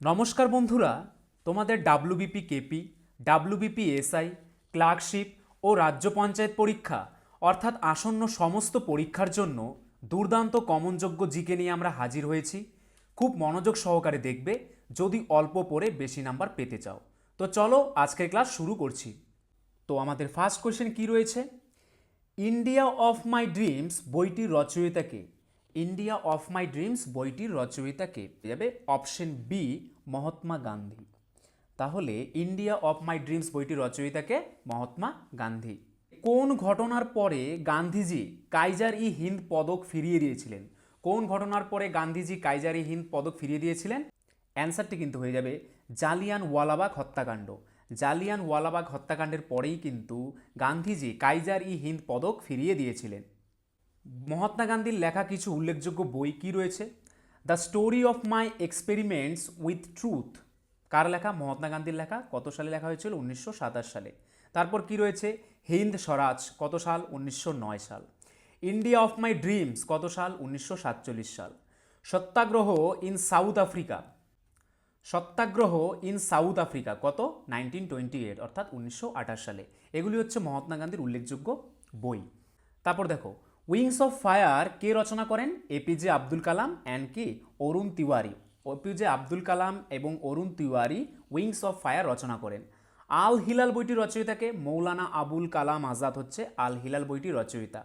নমস্কার বন্ধুরা, তোমাদের WBP KP WBP SI clerkship ও রাজ্য পঞ্চায়েত পরীক্ষা, অর্থাৎ আসন্ন সমস্ত পরীক্ষার জন্য দুর্দান্ত কমনযোগ্য জিকে নিয়ে আমরা হাজির হয়েছি। খুব মনোযোগ সহকারে দেখবে, যদি অল্প পড়ে বেশি নাম্বার পেতে চাও। তো চলো আজকের ক্লাস শুরু করছি। তো আমাদের ফার্স্ট কোয়েশ্চেন কি রয়েছে? ইন্ডিয়া অফ মাই ড্রিমস বইটির রচয়িতাকে ইন্ডিয়া অফ মাই ড্রিমস বইটির রচয়িতাকে যাবে অপশন বি মহাত্মা গান্ধী। তাহলে ইন্ডিয়া অফ মাই ড্রিমস বইটির রচয়িতাকে মহাত্মা গান্ধী। কোন ঘটনার পরে গান্ধীজি কাইজার ই হিন্দ পদক ফিরিয়ে দিয়েছিলেন? কোন ঘটনার পরে গান্ধীজি কাইজার ই হিন্দ পদক ফিরিয়ে দিয়েছিলেন? অ্যান্সারটি কিন্তু হয়ে যাবে জালিয়ান ওয়ালাবাগ হত্যাকাণ্ড। জালিয়ান ওয়ালাবাগ হত্যাকাণ্ডের পরেই কিন্তু গান্ধীজি কাইজার ই হিন্দ পদক ফিরিয়ে দিয়েছিলেন। মহাত্মা গান্ধীর লেখা কিছু উল্লেখযোগ্য বই কি রয়েছে? The story of my experiments with truth কার লেখা? মহাত্মা গান্ধীর লেখা। কত সালে লেখা হয়েছিল? উনিশশো সাতাশ সালে। তারপর কি রয়েছে? হিন্দ স্বরাজ, কত সাল? উনিশশো নয় সাল। ইন্ডিয়া অফ মাই ড্রিমস কত সাল? উনিশশো সাতচল্লিশ সাল। Satyagraha in South Africa Satyagraha in South Africa কত? নাইনটিন টোয়েন্টি এইট অর্থাৎ উনিশশো আঠাশ সালে। এগুলি হচ্ছে মহাত্মা গান্ধীর উল্লেখযোগ্য বই। তারপর দেখো উইংস অফ ফায়ার কে রচনা করেন? এপিজে আব্দুল কালাম অ্যান্ড কি? অরুণ তিওয়ারি। এপিজে আব্দুল কালাম এবং Arun Tiwari wings of fire রচনা করেন। আল হিলাল বইটির রচয়িতাকে মৌলানা আবুল কালাম আজাদ হচ্ছে আল হিলাল বইটির রচয়িতা।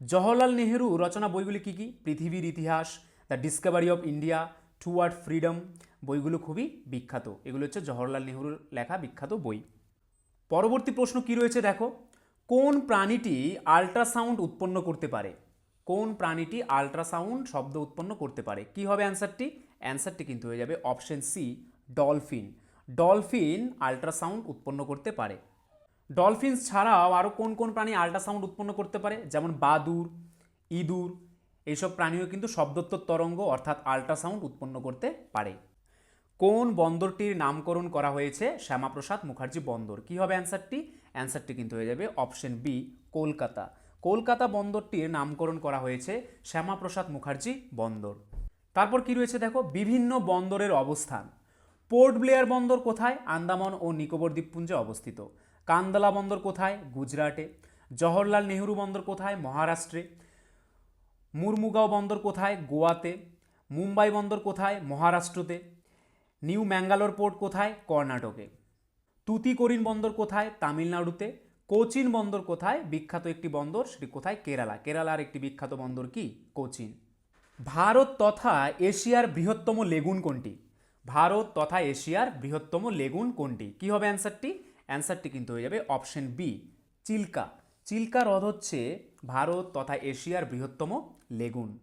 জওহরলাল নেহেরু রচনা বইগুলি কী কী? পৃথিবীর ইতিহাস, the discovery of India, toward freedom বইগুলো খুবই বিখ্যাত। এগুলো হচ্ছে জওহরলাল নেহরুর লেখা বিখ্যাত বই। পরবর্তী প্রশ্ন কি রয়েছে দেখো? কোন প্রাণীটি আল্ট্রাসাউন্ড উৎপন্ন করতে পারে? কোন প্রাণীটি আল্ট্রাসাউন্ড শব্দ উৎপন্ন করতে পারে? কি হবে অ্যান্সারটি? অ্যান্সারটি কিন্তু হয়ে যাবে option C, dolphin. Dolphin ultrasound উৎপন্ন করতে পারে। ডলফিনস ছাড়াও আরও কোন কোন প্রাণী আল্ট্রাসাউন্ড উৎপন্ন করতে পারে? যেমন বাদুর, ইঁদুর, এইসব প্রাণীও কিন্তু শব্দোত্তর তরঙ্গ অর্থাৎ আল্ট্রাসাউন্ড উৎপন্ন করতে পারে। কোন বন্দরটির নামকরণ করা হয়েছে? শ্যামাপ্রসাদ মুখার্জি বন্দর। কি হবে অ্যান্সারটি? অ্যান্সারটি কিন্তু হয়ে যাবে অপশন বি, কলকাতা। কলকাতা বন্দরটির নামকরণ করা হয়েছে শ্যামাপ্রসাদ মুখার্জি বন্দর। তারপর কি রয়েছে দেখো? বিভিন্ন বন্দরের অবস্থান। পোর্ট ব্লেয়ার বন্দর কোথায়? আন্দামান ও নিকোবর দ্বীপপুঞ্জে অবস্থিত। কান্দালা বন্দর কোথায়? গুজরাটে। জওহরলাল নেহরু বন্দর কোথায়? মহারাষ্ট্রে। মুরমুগাঁও বন্দর কোথায়? গোয়াতে। মুম্বাই বন্দর কোথায়? মহারাষ্ট্রতে। নিউ ম্যাঙ্গালোর পোর্ট কোথায়? কর্ণাটকে। তুতিকোরিন বন্দর কোথায়? তামিলনাড়ুতে। কোচিন বন্দর কোথায়? বিখ্যাত একটি বন্দর, সেটি কোথায়? কেরালা। কেরালার একটি বিখ্যাত বন্দর কি? কোচিন। ভারত তথা এশিয়ার বৃহত্তম লেগুন কোনটি? ভারত তথা এশিয়ার বৃহত্তম লেগুন কোনটি? কি হবে অ্যান্সারটি? অ্যান্সারটি কিন্তু হয়ে যাবে অপশন বি, চিল্কা। চিল্কা হ্রদ হচ্ছে ভারত তথা এশিয়ার বৃহত্তম লেগুন।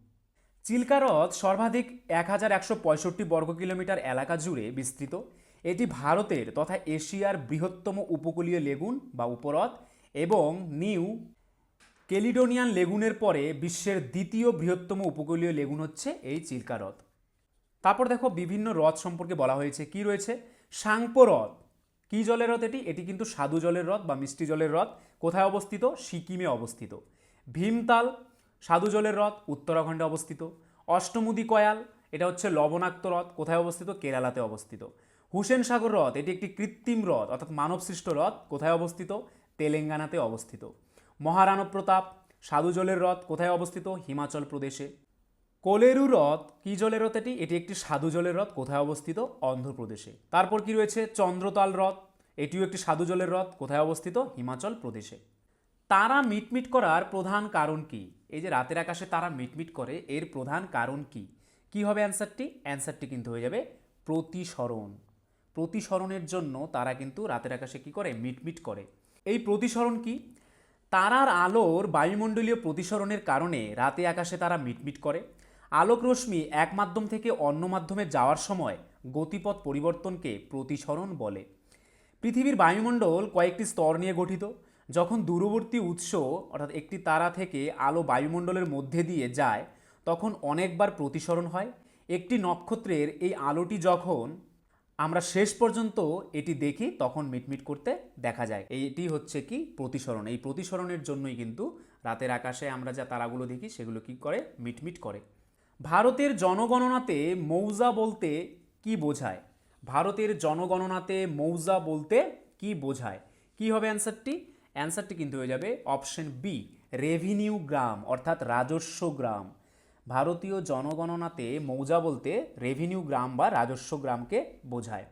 চিল্কা হ্রদ সর্বাধিক এক হাজার একশো পঁয়ষট্টি বর্গ কিলোমিটার এলাকা জুড়ে বিস্তৃত। এটি ভারতের তথা এশিয়ার বৃহত্তম উপকূলীয় লেগুন বা উপহ্রদ এবং নিউ কেলিডোনিয়ান লেগুনের পরে বিশ্বের দ্বিতীয় বৃহত্তম উপকূলীয় লেগুন হচ্ছে এই চিল্কা হ্রদ। তারপর দেখো বিভিন্ন হ্রদ সম্পর্কে বলা হয়েছে। কি রয়েছে? সাংপো হ্রদ। কী জলের হ্রদ এটি? এটি কিন্তু স্বাদু জলের হ্রদ বা মিষ্টি জলের হ্রদ। কোথায় অবস্থিত? সিকিমে অবস্থিত। ভীমতাল স্বাদু জলের হ্রদ, উত্তরাখণ্ডে অবস্থিত। অষ্টমুদি কয়াল, এটা হচ্ছে লবণাক্ত হ্রদ। কোথায় অবস্থিত? কেরালাতে অবস্থিত। হুসেন সাগর হ্রদ, এটি একটি কৃত্রিম হ্রদ, অর্থাৎ মানবসৃষ্ট হ্রদ, কোথায় অবস্থিত? তেলেঙ্গানাতে অবস্থিত। মহারানব প্রতাপ স্বাদু জলের হ্রদ, কোথায় অবস্থিত? হিমাচল প্রদেশে। কোলেরু হ্রদ, কি জলের হ্রদ এটি? এটি একটি সাধু জলের হ্রদ, কোথায় অবস্থিত? অন্ধ্রপ্রদেশে। তারপর কি রয়েছে? চন্দ্রতাল হ্রদ, এটিও একটি সাধু জলের হ্রদ, কোথায় অবস্থিত? হিমাচল প্রদেশে। তারা মিটমিট করার প্রধান কারণ কি? এই যে রাতের আকাশে তারা মিটমিট করে, এর প্রধান কারণ কি? কি হবে অ্যান্সারটি? অ্যান্সারটি কিন্তু হয়ে যাবে প্রতিসরণ। প্রতিসরণের জন্য তারা কিন্তু রাতের আকাশে কি করে? মিটমিট করে। এই প্রতিসরণ কি? তারার আলোর বায়ুমণ্ডলীয় প্রতিসরণের কারণে রাতে আকাশে তারা মিটমিট করে। আলোক রশ্মি এক মাধ্যম থেকে অন্য মাধ্যমে যাওয়ার সময় গতিপথ পরিবর্তনকে প্রতিসরণ বলে। পৃথিবীর বায়ুমণ্ডল কয়েকটি স্তর নিয়ে গঠিত। যখন দূরবর্তী উৎস, অর্থাৎ একটি তারা থেকে আলো বায়ুমণ্ডলের মধ্যে দিয়ে যায়, তখন অনেকবার প্রতিসরণ হয়। একটি নক্ষত্রের এই আলোটি যখন আমরা শেষ পর্যন্ত এটি দেখি, তখন মিটমিট করতে দেখা যায়। এইটি হচ্ছে কি? প্রতিসরণ। এই প্রতিসরণের জন্যই কিন্তু রাতের আকাশে আমরা যা তারাগুলো দেখি, সেগুলো কি করে? মিটমিট করে। ভারতের জনগণনাতে মৌজা বলতে কি বোঝায়? ভারতের জনগণনাতে মৌজা বলতে কি বোঝায়? কি হবে অ্যান্সারটি? অ্যান্সারটি কিন্তু হয়ে যাবে অপশন বি, রেভিনিউ গ্রাম, অর্থাৎ রাজস্ব গ্রাম। ভারতীয় জনগণনাতে মৌজা বলতে রেভিনিউ গ্রাম বা রাজস্ব গ্রামকে বোঝায়।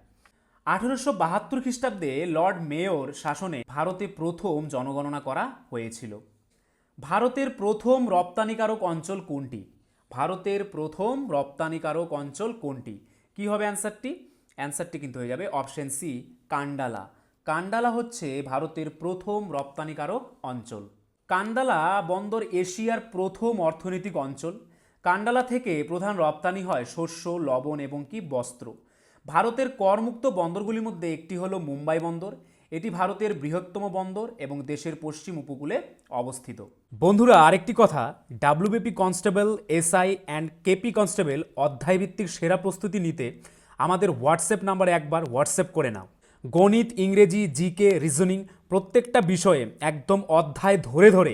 আঠেরোশো বাহাত্তর খ্রিস্টাব্দে লর্ড মেয়র শাসনে ভারতে প্রথম জনগণনা করা হয়েছিল। ভারতের প্রথম রপ্তানিকারক অঞ্চল কোনটি? ভারতের প্রথম রপ্তানিকারক অঞ্চল কোনটি? কি হবে অ্যান্সারটি? অ্যান্সারটি কিন্তু হয়ে যাবে অপশন সি, কান্ডালা। কান্ডালা হচ্ছে ভারতের প্রথম রপ্তানিকারক অঞ্চল। কান্ডালা বন্দর এশিয়ার প্রথম অর্থনৈতিক অঞ্চল। কান্ডালা থেকে প্রধান রপ্তানি হয় শস্য, লবণ এবং কি বস্ত্র। ভারতের করমুক্ত বন্দরগুলির মধ্যে একটি হলো মুম্বাই বন্দর। এটি ভারতের বৃহত্তম বন্দর এবং দেশের পশ্চিম উপকূলে অবস্থিত। বন্ধুরা, আরেকটি কথা। WBP constable SI and KP constable অধ্যায়ভিত্তিক সেরা প্রস্তুতি নিতে আমাদের হোয়াটসঅ্যাপ নাম্বারে একবার হোয়াটসঅ্যাপ করে নাও। গণিত, ইংরেজি জিকে রিজনিং প্রত্যেকটা বিষয়ে একদম অধ্যায় ধরে ধরে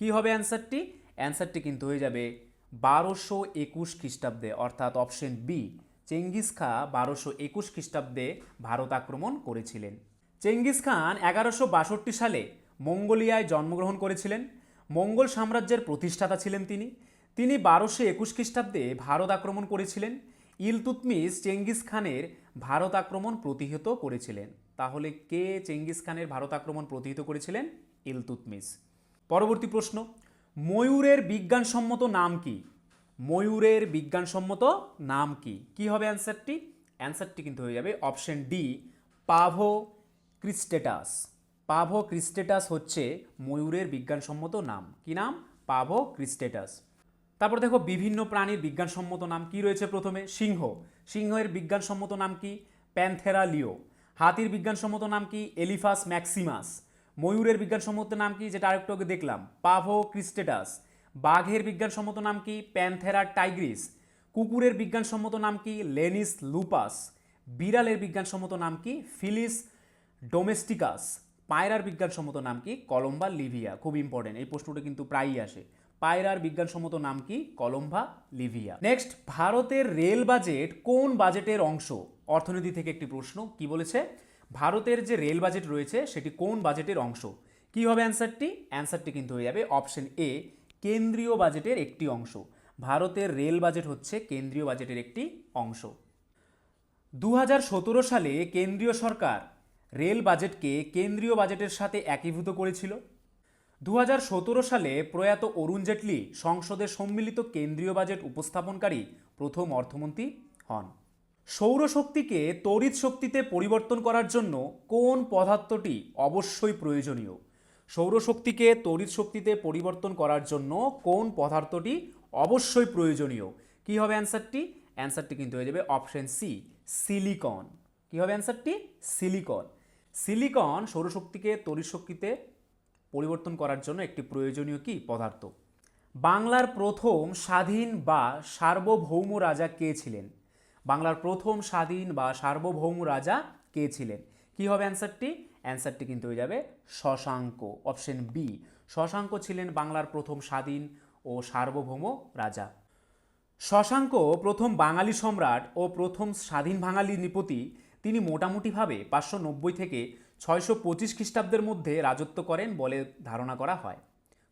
কি হবে অ্যান্সারটি? অ্যান্সারটি কিন্তু হয়ে যাবে বারোশো একুশ খ্রিস্টাব্দে, অর্থাৎ অপশন বি, চেঙ্গিস খাঁ বারোশো একুশ খ্রিস্টাব্দে ভারত আক্রমণ করেছিলেন। চেঙ্গিস খান এগারোশো বাষট্টি সালে মঙ্গোলিয়ায় জন্মগ্রহণ করেছিলেন। মঙ্গল সাম্রাজ্যের প্রতিষ্ঠাতা ছিলেন তিনি। তিনি বারোশো একুশ খ্রিস্টাব্দে ভারত আক্রমণ করেছিলেন। ইলতুতমিস চেঙ্গিস খানের ভারত আক্রমণ প্রতিহত করেছিলেন। তাহলে কে চেঙ্গিস খানের ভারত আক্রমণ প্রতিহত করেছিলেন? ইলতুতমিস পরবর্তী প্রশ্ন, ময়ূরের বিজ্ঞানসম্মত নাম কি? ময়ূরের বিজ্ঞানসম্মত নাম কি? কি হবে অ্যান্সারটি? অ্যান্সারটি কিন্তু হয়ে যাবে অপশন ডি, পাভো ক্রিস্টেটাস। পাভো ক্রিস্টেটাস হচ্ছে ময়ূরের বিজ্ঞানসম্মত নাম। কি নাম? পাভো ক্রিস্টেটাস। তারপর দেখো, বিভিন্ন প্রাণীর বিজ্ঞানসম্মত নাম কি রয়েছে প্রথমে? সিংহ। সিংহের বিজ্ঞানসম্মত নাম কি? প্যান্থেরা লিও হাতির বিজ্ঞানসম্মত নাম কি? Elephas maximus. ময়ূরের বিজ্ঞানসম্মত নাম কি, যেটা আরেকটু আগে দেখলাম? পাভো ক্রিস্টেটাস বাঘের বিজ্ঞানসম্মত নাম কি, প্যান্থেরা টাইগ্রিস। কুকুরের বিজ্ঞানসম্মত নাম কি, লেনিস লুপাস। বিড়ালের বিজ্ঞানসম্মত নাম কি, ফিলিস ডোমেস্টিকাস। পায়রার বিজ্ঞানসম্মত নাম কি, কলম্বা লিভিয়া। খুব ইম্পর্টেন্ট এই প্রশ্নটা কিন্তু প্রায়ই আসে। পায়রার বিজ্ঞানসম্মত নাম কি, কলম্বা লিভিয়া। নেক্সট ভারতের রেল বাজেট কোন বাজেটের অংশ? অর্থনীতি থেকে একটি প্রশ্ন, কি বলেছে? ভারতের যে রেল বাজেট রয়েছে, সেটি কোন বাজেটের অংশ? কি হবে অ্যান্সারটি? অ্যান্সারটি কিন্তু হয়ে যাবে অপশন এ, কেন্দ্রীয় বাজেটের একটি অংশ। ভারতের রেল বাজেট হচ্ছে কেন্দ্রীয় বাজেটের একটি অংশ। দু হাজার সতেরো সালে কেন্দ্রীয় সরকার রেল বাজেটকে কেন্দ্রীয় বাজেটের সাথে একীভূত করেছিল। দু হাজার সতেরো সালে প্রয়াত অরুণ জেটলি সংসদে সম্মিলিত কেন্দ্রীয় বাজেট উপস্থাপনকারী প্রথম অর্থমন্ত্রী হন। সৌরশক্তিকে তড়িৎ শক্তিতে পরিবর্তন করার জন্য কোন পদার্থটি অবশ্যই প্রয়োজনীয়? সৌরশক্তিকে তড়িৎ শক্তিতে পরিবর্তন করার জন্য কোন পদার্থটি অবশ্যই প্রয়োজনীয়? কি হবে অ্যান্সারটি? অ্যান্সারটি কিন্তু হয়ে যাবে অপশন সি, সিলিকন। কি হবে অ্যান্সারটি? সিলিকন। সিলিকন সৌরশক্তিকে তড়িৎ শক্তিতে পরিবর্তন করার জন্য একটি প্রয়োজনীয় কি পদার্থ? বাংলার প্রথম স্বাধীন বা সার্বভৌম রাজা কে ছিলেন? বাংলার প্রথম স্বাধীন বা সার্বভৌম রাজা কে ছিলেন? কি হবে অ্যান্সারটি? অ্যান্সারটি কিন্তু হয়ে যাবে শশাঙ্ক, অপশন বি শশাঙ্ক ছিলেন বাংলার প্রথম স্বাধীন ও সার্বভৌম রাজা। শশাঙ্ক প্রথম বাঙালি সম্রাট ও প্রথম স্বাধীন বাঙালি নৃপতি। তিনি মোটামুটিভাবে পাঁচশো নব্বই থেকে ছয়শো পঁচিশ খ্রিস্টাব্দের মধ্যে রাজত্ব করেন বলে ধারণা করা হয়।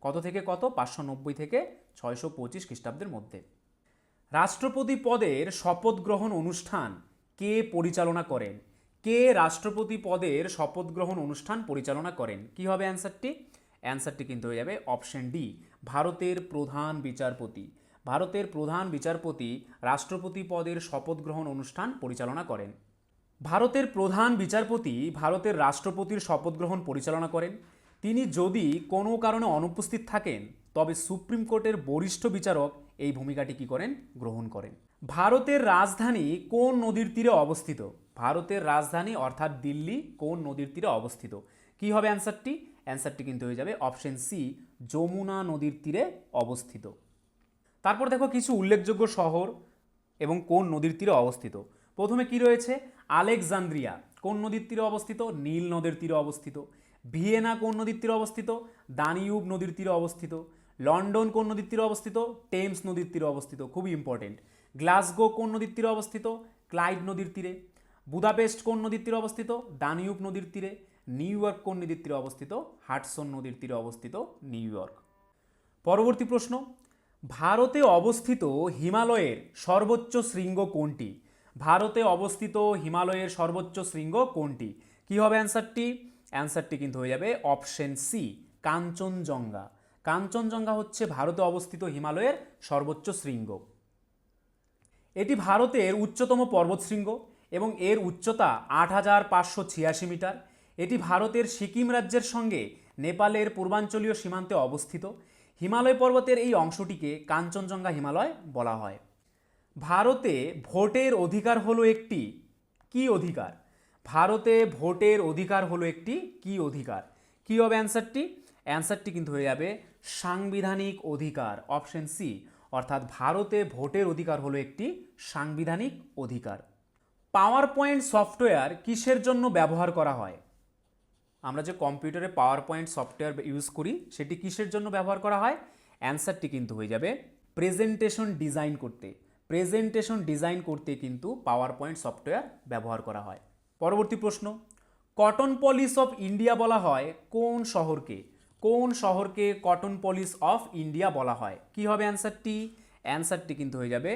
কত থেকে কত? পাঁচশো নব্বই থেকে ছয়শো পঁচিশ খ্রিস্টাব্দের মধ্যে। রাষ্ট্রপতি পদের শপথ গ্রহণ অনুষ্ঠান কে পরিচালনা করেন? কে রাষ্ট্রপতি পদের শপথ গ্রহণ অনুষ্ঠান পরিচালনা করেন? কি হবে অ্যান্সারটি? অ্যান্সারটি কিন্তু হয়ে যাবে অপশন ডি, ভারতের প্রধান বিচারপতি। ভারতের প্রধান বিচারপতি রাষ্ট্রপতি পদের শপথ গ্রহণ অনুষ্ঠান পরিচালনা করেন। ভারতের প্রধান বিচারপতি ভারতের রাষ্ট্রপতির শপথ গ্রহণ পরিচালনা করেন। তিনি যদি কোনো কারণে অনুপস্থিত থাকেন, তবে সুপ্রিম কোর্টের বরিষ্ঠ বিচারক এই ভূমিকাটি কি করেন? গ্রহণ করেন। ভারতের রাজধানী কোন নদীর তীরে অবস্থিত? ভারতের রাজধানী অর্থাৎ দিল্লি কোন নদীর তীরে অবস্থিত? কি হবে অ্যান্সারটি? অ্যান্সারটি কিন্তু হয়ে যাবে অপশন সি, যমুনা নদীর তীরে অবস্থিত। তারপর দেখো কিছু উল্লেখযোগ্য শহর এবং কোন নদীর তীরে অবস্থিত। প্রথমে কি রয়েছে? আলেকজান্দ্রিয়া কোন নদীর তীরে অবস্থিত? নীল নদের তীরে অবস্থিত। ভিয়েনা কোন নদীর তীরে অবস্থিত? দানিউব নদীর তীরে অবস্থিত। লন্ডন কোন নদীর তীরে অবস্থিত? টেমস নদীর তীরে অবস্থিত, খুবই ইম্পর্টেন্ট গ্লাসগো কোন নদীর তীরে অবস্থিত? ক্লাইড নদীর তীরে। বুদাপেস্ট কোন নদীর তীরে অবস্থিত? দানিউব নদীর তীরে। নিউ ইয়র্ক কোন নদীর তীরে অবস্থিত? হাটসন নদীর তীরে অবস্থিত, নিউ ইয়র্ক। পরবর্তী প্রশ্ন, ভারতে অবস্থিত হিমালয়ের সর্বোচ্চ শৃঙ্গ কোনটি? ভারতে অবস্থিত হিমালয়ের সর্বোচ্চ শৃঙ্গ কোনটি? কি হবে অ্যান্সারটি অ্যান্সারটি কিন্তু হয়ে যাবে অপশন সি কাঞ্চনজঙ্ঘা। কাঞ্চনজঙ্ঘা হচ্ছে ভারতে অবস্থিত হিমালয়ের সর্বোচ্চ শৃঙ্গ। এটি ভারতের উচ্চতম পর্বতশৃঙ্গ এবং এর উচ্চতা আট হাজার পাঁচশো ছিয়াশি মিটার। এটি ভারতের সিকিম রাজ্যের সঙ্গে নেপালের পূর্বাঞ্চলীয় সীমান্তে অবস্থিত। হিমালয় পর্বতের এই অংশটিকে কাঞ্চনজঙ্ঘা হিমালয় বলা হয়। ভারতে ভোটের অধিকার হলো একটি কি অধিকার? ভারতে ভোটের অধিকার হলো একটি কি অধিকার? কি হবে অ্যান্সারটি অ্যান্সারটি কিন্তু হয়ে যাবে সাংবিধানিক অধিকার, অপশন সি, অর্থাৎ ভারতে ভোটের অধিকার হলো একটি সাংবিধানিক অধিকার। পাওয়ার পয়েন্ট সফটওয়্যার কিসের জন্য ব্যবহার করা হয়? আমরা যে কম্পিউটারে পাওয়ার পয়েন্ট সফটওয়্যার ইউজ করি, সেটি কিসের জন্য ব্যবহার করা হয়? অ্যান্সারটি কিন্তু হয়ে যাবে প্রেজেন্টেশন ডিজাইন করতে। প্রেজেন্টেশন ডিজাইন করতে কিন্তু পাওয়ার পয়েন্ট সফটওয়্যার ব্যবহার করা হয়। পরবর্তী প্রশ্ন, কটন পলিস অফ ইন্ডিয়া বলা হয় কোন শহরকে? কোন শহরকে কটন পলিস অফ ইন্ডিয়া বলা হয়? কি হবে অ্যান্সারটি? অ্যান্সারটি কিন্তু হয়ে যাবে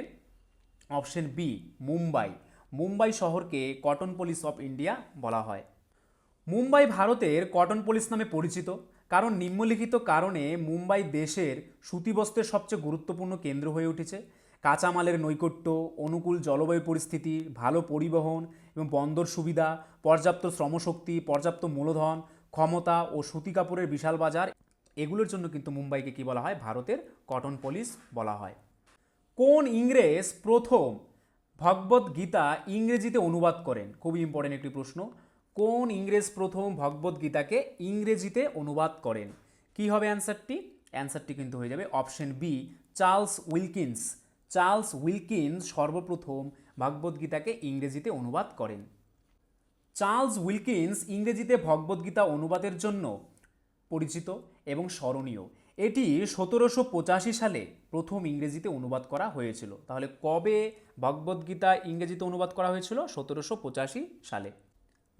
অপশন বি, মুম্বাই। মুম্বাই শহরকে কটন পলিস অফ ইন্ডিয়া বলা হয়। মুম্বাই ভারতের কটন পলিস নামে পরিচিত, কারণ নিম্নলিখিত কারণে মুম্বাই দেশের সুতিবস্ত্রের সবচেয়ে গুরুত্বপূর্ণ কেন্দ্র হয়ে উঠেছে। কাঁচামালের নৈকট্য, অনুকূল জলবায়ু পরিস্থিতি, ভালো পরিবহন এবং বন্দর সুবিধা, পর্যাপ্ত শ্রমশক্তি, পর্যাপ্ত মূলধন ক্ষমতা ও সুতি কাপড়ের বিশাল বাজার, এগুলোর জন্য কিন্তু মুম্বাইকে কি বলা হয়? ভারতের কটন পলিস বলা হয়। কোন ইংরেজ প্রথম ভগবত গীতা ইংরেজিতে অনুবাদ করেন? খুবই ইম্পর্টেন্ট একটি প্রশ্ন। কোন ইংরেজ প্রথম ভগবত গীতাকে ইংরেজিতে অনুবাদ করেন? কি হবে অ্যান্সারটি অ্যান্সারটি কিন্তু হয়ে যাবে option B Charles Wilkins. Charles Wilkins সর্বপ্রথম ভগবত গীতাকে ইংরেজিতে অনুবাদ করেন। চার্লস উইলকিন্স ইংরেজিতে ভগবদ্গীতা অনুবাদের জন্য পরিচিত এবং স্মরণীয়। এটি সতেরোশো পঁচাশি সালে প্রথম ইংরেজিতে অনুবাদ করা হয়েছিল। তাহলে কবে ভগবদ্গীতা ইংরেজিতে অনুবাদ করা হয়েছিল? সতেরোশো পঁচাশি সালে।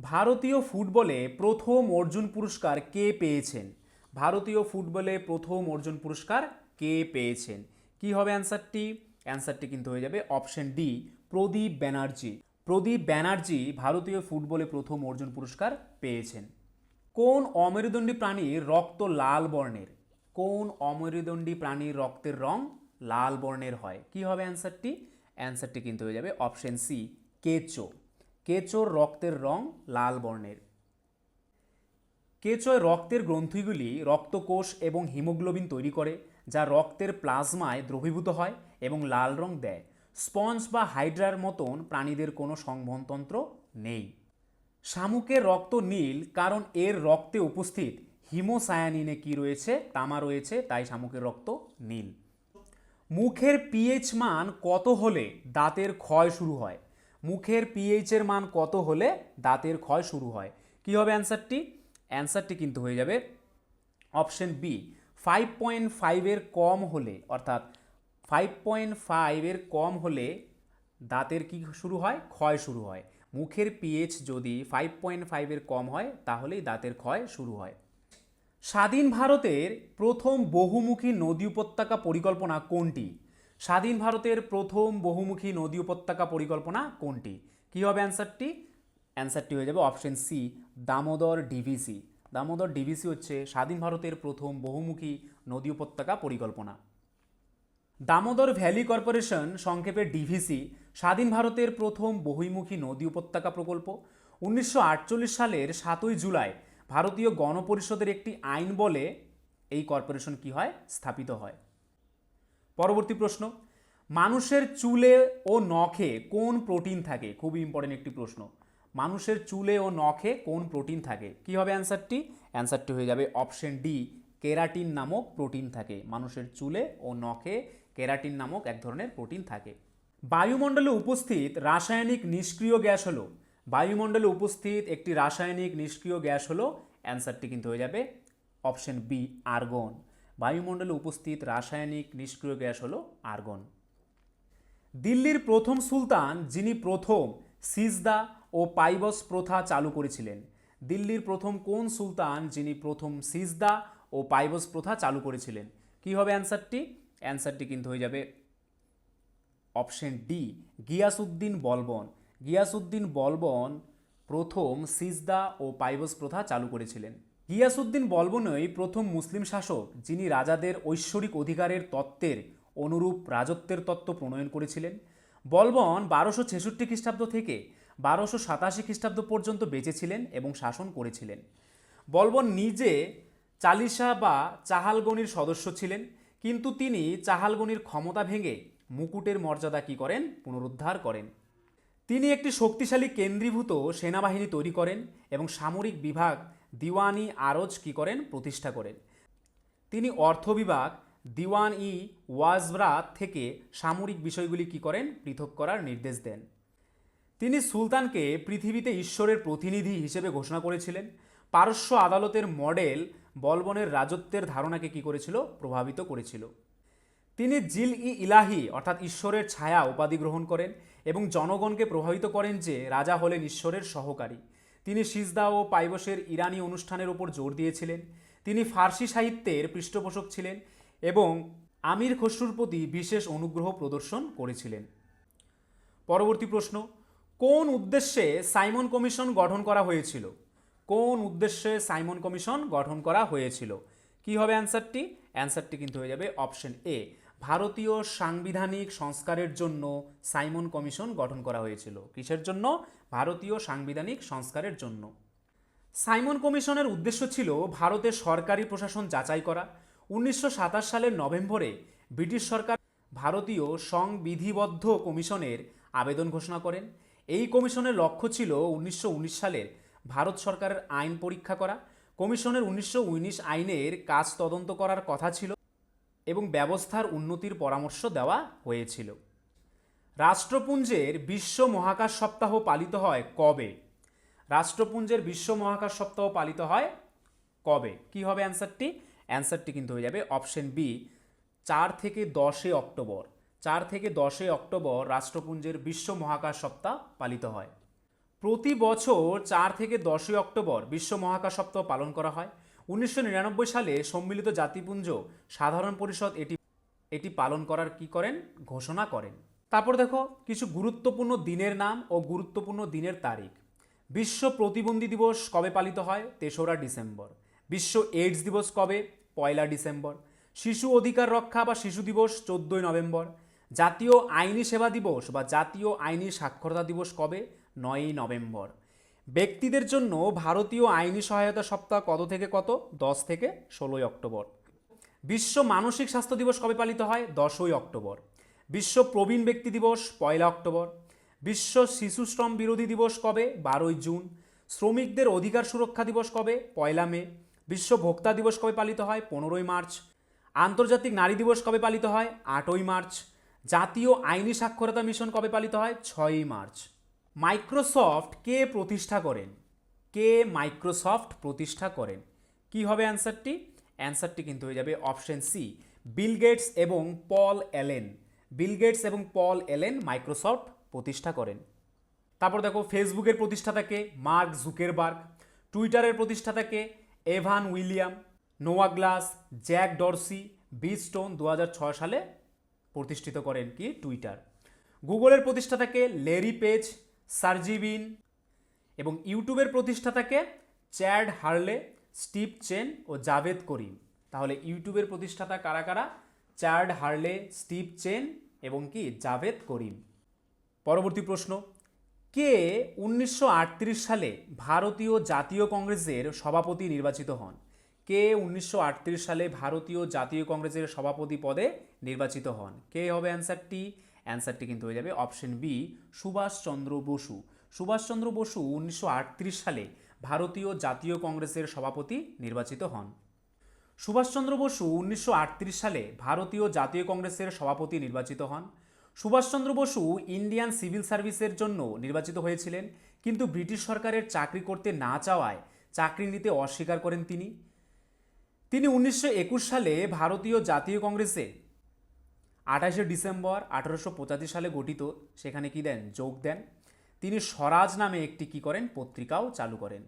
ভারতীয় ফুটবলে প্রথম অর্জুন পুরস্কার কে পেয়েছেন? ভারতীয় ফুটবলে প্রথম অর্জুন পুরস্কার কে পেয়েছেন? কি হবে অ্যান্সারটি? অ্যান্সারটি কিন্তু হয়ে যাবে অপশন ডি, প্রদীপ ব্যানার্জি। প্রদীপ ব্যানার্জি ভারতীয় ফুটবলে প্রথম অর্জুন পুরস্কার পেয়েছেন। কোন অমেরুদণ্ডী প্রাণীর রক্ত লাল বর্ণের? কোন অমেরুদণ্ডী প্রাণীর রক্তের রং লাল বর্ণের হয়? কি হবে অ্যান্সারটি? অ্যান্সারটি কিন্তু হয়ে যাবে অপশন সি, কেচো। কেচোর রক্তের রং লাল বর্ণের। কেঁচোয় রক্তের গ্রন্থিগুলি রক্তকোষ এবং হিমোগ্লোবিন তৈরি করে, যা রক্তের প্লাজমায় দ্রবীভূত হয় এবং লাল রং দেয়। স্পঞ্জ বা হাইড্রার মতন প্রাণীদের কোনো সংবহনতন্ত্র নেই। শামুকের রক্ত নীল, কারণ এর রক্তে উপস্থিত হিমোসায়ানিনে কি রয়েছে? তামা রয়েছে, তাই শামুকের রক্ত নীল। মুখের পিএইচ মান কত হলে দাঁতের ক্ষয় শুরু হয়? মুখের পিএইচ এর মান কত হলে দাঁতের ক্ষয় শুরু হয়? কী হবে অ্যান্সারটি? অ্যান্সারটি কিন্তু হয়ে যাবে অপশন বি ফাইভ পয়েন্ট ফাইভের কম হলে, অর্থাৎ ফাইভ পয়েন্ট ফাইভের কম হলে দাঁতের কি শুরু হয়? ক্ষয় শুরু হয়। মুখের পিএইচ যদি ফাইভ পয়েন্ট ফাইভের কম হয়, তাহলেই দাঁতের ক্ষয় শুরু হয়। স্বাধীন ভারতের প্রথম বহুমুখী নদী উপত্যকা পরিকল্পনা কোনটি? স্বাধীন ভারতের প্রথম বহুমুখী নদী উপত্যকা পরিকল্পনা কোনটি? কী হবে অ্যান্সারটি অ্যান্সারটি হয়ে যাবে option C Damodar DVC Damodar DVC হচ্ছে স্বাধীন ভারতের প্রথম বহুমুখী নদী উপত্যকা পরিকল্পনা। দামোদর ভ্যালি কর্পোরেশন সংক্ষেপে ডিভিসি, স্বাধীন ভারতের প্রথম বহিমুখী নদী উপত্যকা প্রকল্প। উনিশশো আটচল্লিশ সালের সাতই জুলাই ভারতীয় গণপরিষদের একটি আইন বলে এই কর্পোরেশন কি হয়? স্থাপিত হয়। পরবর্তী প্রশ্ন, মানুষের চুলে ও নখে কোন প্রোটিন থাকে? খুবই ইম্পর্টেন্ট একটি প্রশ্ন। মানুষের চুলে ও নখে কোন প্রোটিন থাকে? কি হবে অ্যান্সারটি? অ্যান্সারটি হয়ে যাবে অপশন ডি, কেরাটিন নামক প্রোটিন থাকে। মানুষের চুলে ও নখে কেরাটিন নামক এক ধরনের প্রোটিন থাকে। বায়ুমণ্ডলে উপস্থিত রাসায়নিক নিষ্ক্রিয় গ্যাস হলো, বায়ুমণ্ডলে উপস্থিত একটি রাসায়নিক নিষ্ক্রিয় গ্যাস হলো অ্যান্সারটি কিন্তু হয়ে যাবে অপশন বি, আর্গন। বায়ুমণ্ডলে উপস্থিত রাসায়নিক নিষ্ক্রিয় গ্যাস হলো আর্গন। দিল্লির প্রথম সুলতান, যিনি প্রথম সিজদা ও পাইবস প্রথা চালু করেছিলেন, দিল্লির প্রথম কোন সুলতান, যিনি প্রথম সিজদা ও পাইবস প্রথা চালু করেছিলেন? কি হবে অ্যান্সারটি? অ্যান্সারটি কিন্তু হয়ে যাবে অপশন ডি, গিয়াসউদ্দিন বলবন। গিয়াসউদ্দিন বলবন প্রথম সিজদা ও পাইবস প্রথা চালু করেছিলেন। গিয়াসউদ্দিন বলবনই প্রথম মুসলিম শাসক, যিনি রাজাদের ঐশ্বরিক অধিকারের তত্ত্বের অনুরূপ রাজত্বের তত্ত্ব প্রণয়ন করেছিলেন। বলবন বারোশো ছেষট্টি খ্রিস্টাব্দ থেকে বারোশো সাতাশি খ্রিস্টাব্দ পর্যন্ত বেঁচেছিলেন এবং শাসন করেছিলেন। বলবন নিজে চালিশা বা চাহালগণির সদস্য ছিলেন। কিন্তু তিনি চাহালগণির ক্ষমতা ভেঙে মুকুটের মর্যাদা কী করেন? পুনরুদ্ধার করেন। তিনি একটি শক্তিশালী কেন্দ্রীভূত সেনাবাহিনী তৈরি করেন এবং সামরিক বিভাগ দিওয়ানি আরজ কী করেন? প্রতিষ্ঠা করেন। তিনি অর্থ বিভাগ দিওয়ান ই ওয়াজভরাত থেকে সামরিক বিষয়গুলি কী করেন? পৃথক করার নির্দেশ দেন। তিনি সুলতানকে পৃথিবীতে ঈশ্বরের প্রতিনিধি হিসেবে ঘোষণা করেছিলেন। পারস্য আদালতের মডেল বলবনের রাজত্বের ধারণাকে কী করেছিল? প্রভাবিত করেছিল। তিনি জিল ই ইলাহি অর্থাৎ ঈশ্বরের ছায়া উপাধি গ্রহণ করেন এবং জনগণকে প্রভাবিত করেন যে রাজা হলেন ঈশ্বরের সহকারী। তিনি সিজদা ও পাইবসের ইরানি অনুষ্ঠানের উপর জোর দিয়েছিলেন। তিনি ফার্সি সাহিত্যের পৃষ্ঠপোষক ছিলেন এবং আমির খসরুর প্রতি বিশেষ অনুগ্রহ প্রদর্শন করেছিলেন। পরবর্তী প্রশ্ন, কোন উদ্দেশ্যে সাইমন কমিশন গঠন করা হয়েছিল? কোন উদ্দেশ্যে সাইমন কমিশন গঠন করা হয়েছিল? কি হবে অ্যান্সারটি? অ্যান্সারটি কিন্তু হয়ে যাবে অপশন এ। ভারতীয় সাংবিধানিক সংস্কারের জন্য সাইমন কমিশন গঠন করা হয়েছিল। কিসের জন্য? ভারতীয় সাংবিধানিক সংস্কারের জন্য। সাইমন কমিশনের উদ্দেশ্য ছিল ভারতের সরকারি প্রশাসন যাচাই করা। উনিশশো সাতাশ সালের নভেম্বরে ব্রিটিশ সরকার ভারতীয় সংবিধিবদ্ধ কমিশনের আবেদন ঘোষণা করেন। এই কমিশনের লক্ষ্য ছিল উনিশশো উনিশ সালের ভারত সরকারের আইন পরীক্ষা করা, কমিশনের উনিশশো উনিশ আইনের কাজ তদন্ত করার কথা ছিল এবং ব্যবস্থার উন্নতির পরামর্শ দেওয়া হয়েছিল। রাষ্ট্রপুঞ্জের বিশ্ব মহাকাশ সপ্তাহ পালিত হয় কবে? রাষ্ট্রপুঞ্জের বিশ্ব মহাকাশ সপ্তাহ পালিত হয় কবে? কি হবে অ্যান্সারটি? অ্যান্সারটি কিন্তু হয়ে যাবে অপশন বি, চার থেকে দশে অক্টোবর। চার থেকে দশে অক্টোবর রাষ্ট্রপুঞ্জের বিশ্ব মহাকাশ সপ্তাহ পালিত হয়। প্রতি বছর চার থেকে দশই অক্টোবর বিশ্ব মহাকাশ সপ্তাহ পালন করা হয়। উনিশশো নিরানব্বই সালে সম্মিলিত জাতিপুঞ্জ সাধারণ পরিষদ এটি এটি পালন করার কি করেন? ঘোষণা করেন। তারপর দেখো, কিছু গুরুত্বপূর্ণ দিনের নাম ও গুরুত্বপূর্ণ দিনের তারিখ। বিশ্ব প্রতিবন্ধী দিবস কবে পালিত হয়? তেসরা ডিসেম্বর। বিশ্ব এইডস দিবস কবে? পয়লা ডিসেম্বর। শিশু অধিকার রক্ষা বা শিশু দিবস চোদ্দোই নভেম্বর। জাতীয় আইনি সেবা দিবস বা জাতীয় আইনি সাক্ষরতা দিবস কবে? নয়ই নভেম্বর। ব্যক্তিদের জন্য ভারতীয় আইনি সহায়তা সপ্তাহ কত থেকে কত? দশ থেকে ষোলোই অক্টোবর। বিশ্ব মানসিক স্বাস্থ্য দিবস কবে পালিত হয়? দশই অক্টোবর। বিশ্ব প্রবীণ ব্যক্তি দিবস পয়লা অক্টোবর। বিশ্ব শিশু শ্রম বিরোধী দিবস কবে? বারোই জুন। শ্রমিকদের অধিকার সুরক্ষা দিবস কবে? পয়লা মে। বিশ্ব ভোক্তা দিবস কবে পালিত হয়? পনেরোই মার্চ। আন্তর্জাতিক নারী দিবস কবে পালিত হয়? আটই মার্চ। জাতীয় আইনি সাক্ষরতা মিশন কবে পালিত হয়? ছয়ই মার্চ। মাইক্রোসফট কে প্রতিষ্ঠা করেন? কে মাইক্রোসফট প্রতিষ্ঠা করেন? কি হবে অ্যান্সারটি? অ্যান্সারটি কিন্তু হয়ে যাবে অপশন সি, বিল গেটস এবং পল এলেন বিল গেটস এবং পল এলেন মাইক্রোসফট প্রতিষ্ঠা করেন। তারপর দেখো, ফেসবুকের প্রতিষ্ঠাতাকে মার্ক জুকেরবার্গ, টুইটারের প্রতিষ্ঠাতাকে Evan William, Noah Glass, Jack Dorsey Biz Stone দু হাজার ছয় সালে প্রতিষ্ঠিত করেন কি টুইটার। গুগলের প্রতিষ্ঠাতাকে লেরি পেজ সার্জিবিন এবং ইউটিউবের প্রতিষ্ঠাতাকে চ্যাড হার্লে, স্টিভ চেন ও জাভেদ করিম। তাহলে ইউটিউবের প্রতিষ্ঠাতা কারা কারা? চ্যাড হার্লে, স্টিভ চেন এবং কি? জাভেদ করিম। পরবর্তী প্রশ্ন, কে উনিশশো আটত্রিশ সালে ভারতীয় জাতীয় কংগ্রেসের সভাপতি নির্বাচিত হন? কে উনিশশো আটত্রিশ সালে ভারতীয় জাতীয় কংগ্রেসের সভাপতি পদে নির্বাচিত হন? কে হবে অ্যান্সারটি? অ্যান্সারটি কিন্তু হয়ে যাবে অপশন বি সুভাষচন্দ্র বসু। সুভাষচন্দ্র বসু উনিশশো আটত্রিশ সালে ভারতীয় জাতীয় কংগ্রেসের সভাপতি নির্বাচিত হন। সুভাষচন্দ্র বসু উনিশশো আটত্রিশ সালে ভারতীয় জাতীয় কংগ্রেসের সভাপতি নির্বাচিত হন। সুভাষচন্দ্র বসু ইন্ডিয়ান সিভিল সার্ভিসের জন্য নির্বাচিত হয়েছিলেন, কিন্তু ব্রিটিশ সরকারের চাকরি করতে না চাওয়ায় চাকরি নিতে অস্বীকার করেন তিনি। তিনি উনিশশো একুশ সালে ভারতীয় জাতীয় কংগ্রেসে আঠাশে ডিসেম্বর আঠারোশো সালে গঠিত, সেখানে কি দেন? যোগ দেন। তিনি স্বরাজ নামে একটি কি করেন? পত্রিকাও চালু করেন।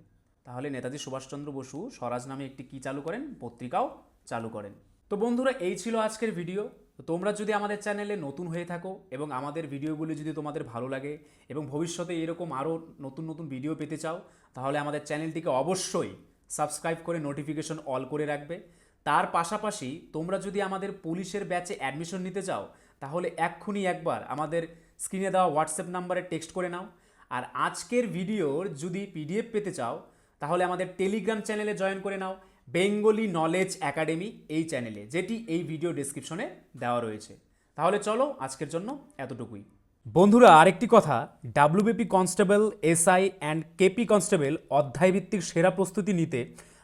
তাহলে নেতাজি সুভাষচন্দ্র বসু স্বরাজ নামে একটি কি চালু করেন? পত্রিকাও চালু করেন। তো বন্ধুরা, এই ছিল আজকের ভিডিও। তো তোমরা যদি আমাদের চ্যানেলে নতুন হয়ে থাকো এবং আমাদের ভিডিওগুলি যদি তোমাদের ভালো লাগে এবং ভবিষ্যতে এরকম আরও নতুন নতুন ভিডিও পেতে চাও, তাহলে আমাদের চ্যানেলটিকে অবশ্যই সাবস্ক্রাইব করে নোটিফিকেশন অল করে রাখবে। তার পাশাপাশি তোমরা যদি আমাদের পুলিশের ব্যাচে অ্যাডমিশন নিতে চাও, তাহলে এক্ষুনি একবার আমাদের স্ক্রিনে দেওয়া হোয়াটসঅ্যাপ নাম্বারে টেক্সট করে নাও। আর আজকের ভিডিওর যদি পিডিএফ পেতে চাও, তাহলে আমাদের টেলিগ্রাম চ্যানেলে জয়েন করে নাও বেঙ্গলি নলেজ একাডেমি এই চ্যানেলে যেটি এই ভিডিও ডেসক্রিপশনে দেওয়া রয়েছে। তাহলে চলো আজকের জন্য এতটুকুই। বন্ধুরা, আরেকটি কথা WBP constable SI and KP constable অধ্যায়ভিত্তিক সেরা প্রস্তুতি নিতে